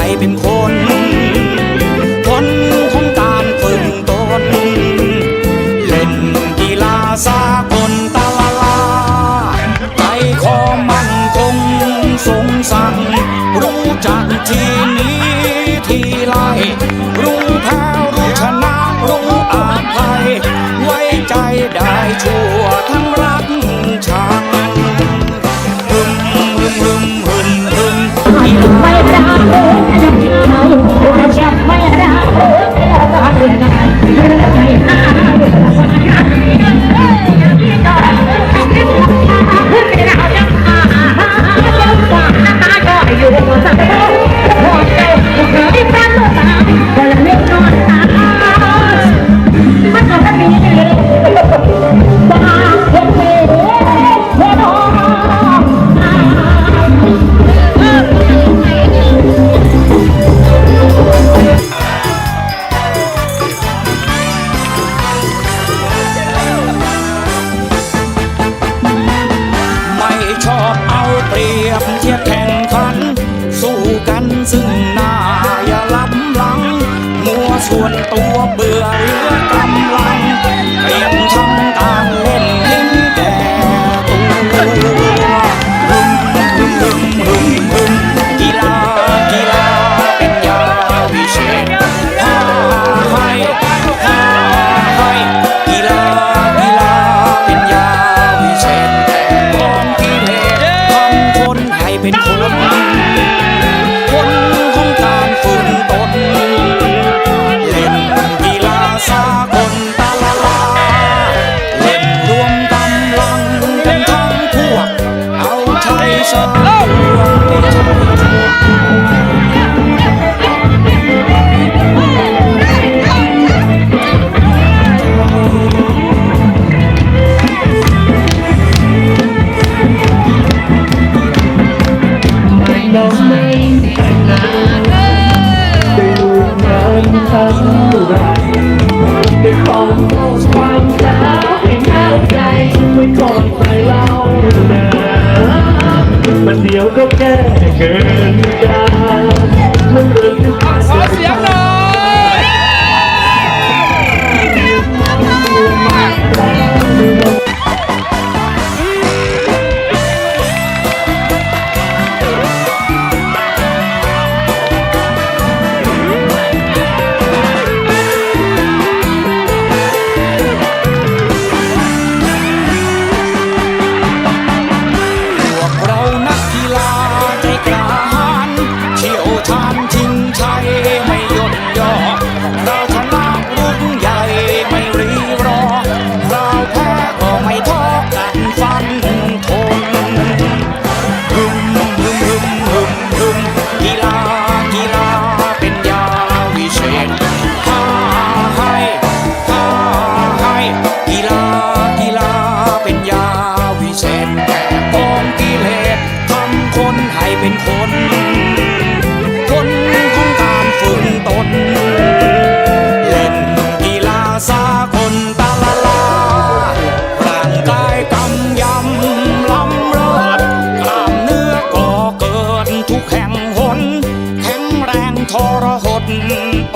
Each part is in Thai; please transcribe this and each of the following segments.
ใครเป็นคนคนของการฝึกตน เล่นกีฬาสากลตาละลาใจขอมั่นคงสงสั่งรู้จักที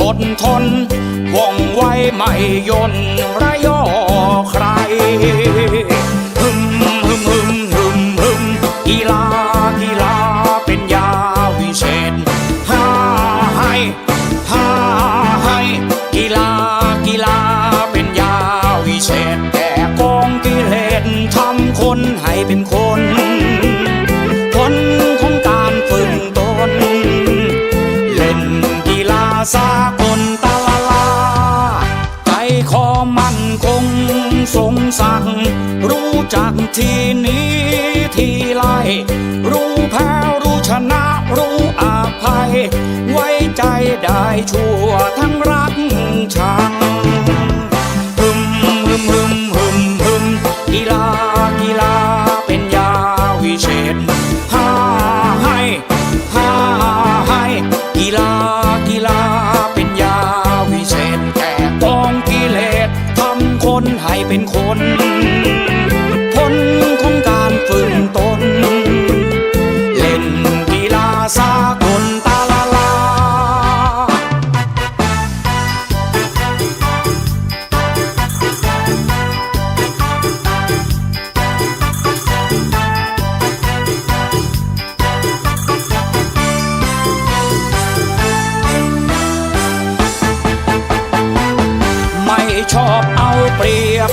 อดทนว่องไวไม่ย่นระยอใครฮึมฮึมฮึมฮึมฮึมกีฬากีฬาเป็นยาวิเศษห้าให้ห้าให้กีฬากีฬาเป็นยาวิเศษแก่กองกิเลสทำคนให้เป็นคนคน รรู้แพ้รู้ชนะรู้อาภัย ไว้ใจได้ชั่วทั้งรักชัง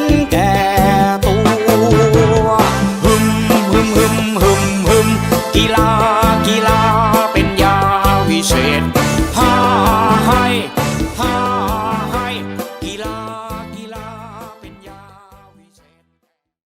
น